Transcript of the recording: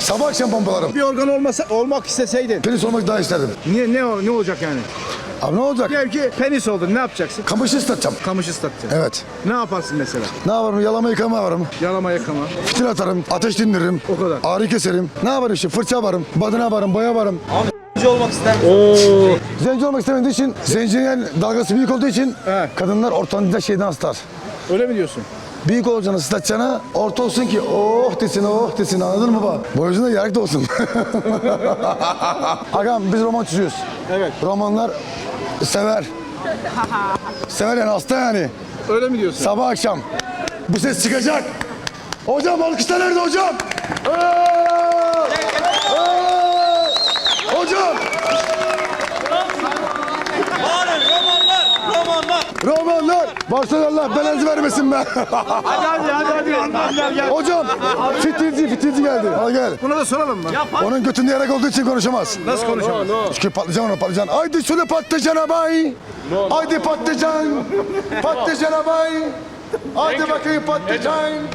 Sabah akşam pompalarım. Bir organ olmasa olmak isteseydin. Penis olmak daha isterdim. Niye ne ne olacak yani? Abi ne olacak? Diyelim ki penis oldun ne yapacaksın? Kamışı ıslatacağım. Kamış ıslatacaksın. Evet. Ne yaparsın mesela? Ne yaparım? Yalama yıkama yaparım. Yalama yakama. Fitil atarım. Ateş dindiririm. O kadar. Ağrı keserim. Ne yaparım işte? Fırça yaparım. Badana yaparım. Boya yaparım. olmak ister misin? Zenci olmak istemediği için, zencinin dalgası büyük olduğu için Evet. kadınlar ortancıda şeyden ıslar. Öyle mi diyorsun? Büyük olacağını ıslatacağına orta olsun ki oh desin oh desin anladın mı baba? Boyacında yarak da olsun. Agam biz roman çiziyoruz. Evet. Romanlar sever. sever yani hasta yani. Öyle mi diyorsun? Sabah akşam. Bu ses çıkacak. Hocam alkışlar nerede hocam? Ee! Ee! Hocam. Romanlar, romanlar. Romanlar. Başlar Allah belanızı vermesin be. Hadi hadi hadi hadi. Hocam. Fitilci fitilci geldi. Hadi gel. Buna da soralım mı? Onun götünde yarak olduğu için konuşamaz. Nasıl konuşalım? Çünkü patlıcan ona patlıcan. Haydi şöyle patlıcana bay. Haydi patlıcan. Patlıcana bay. Haydi bakayım patlıcan.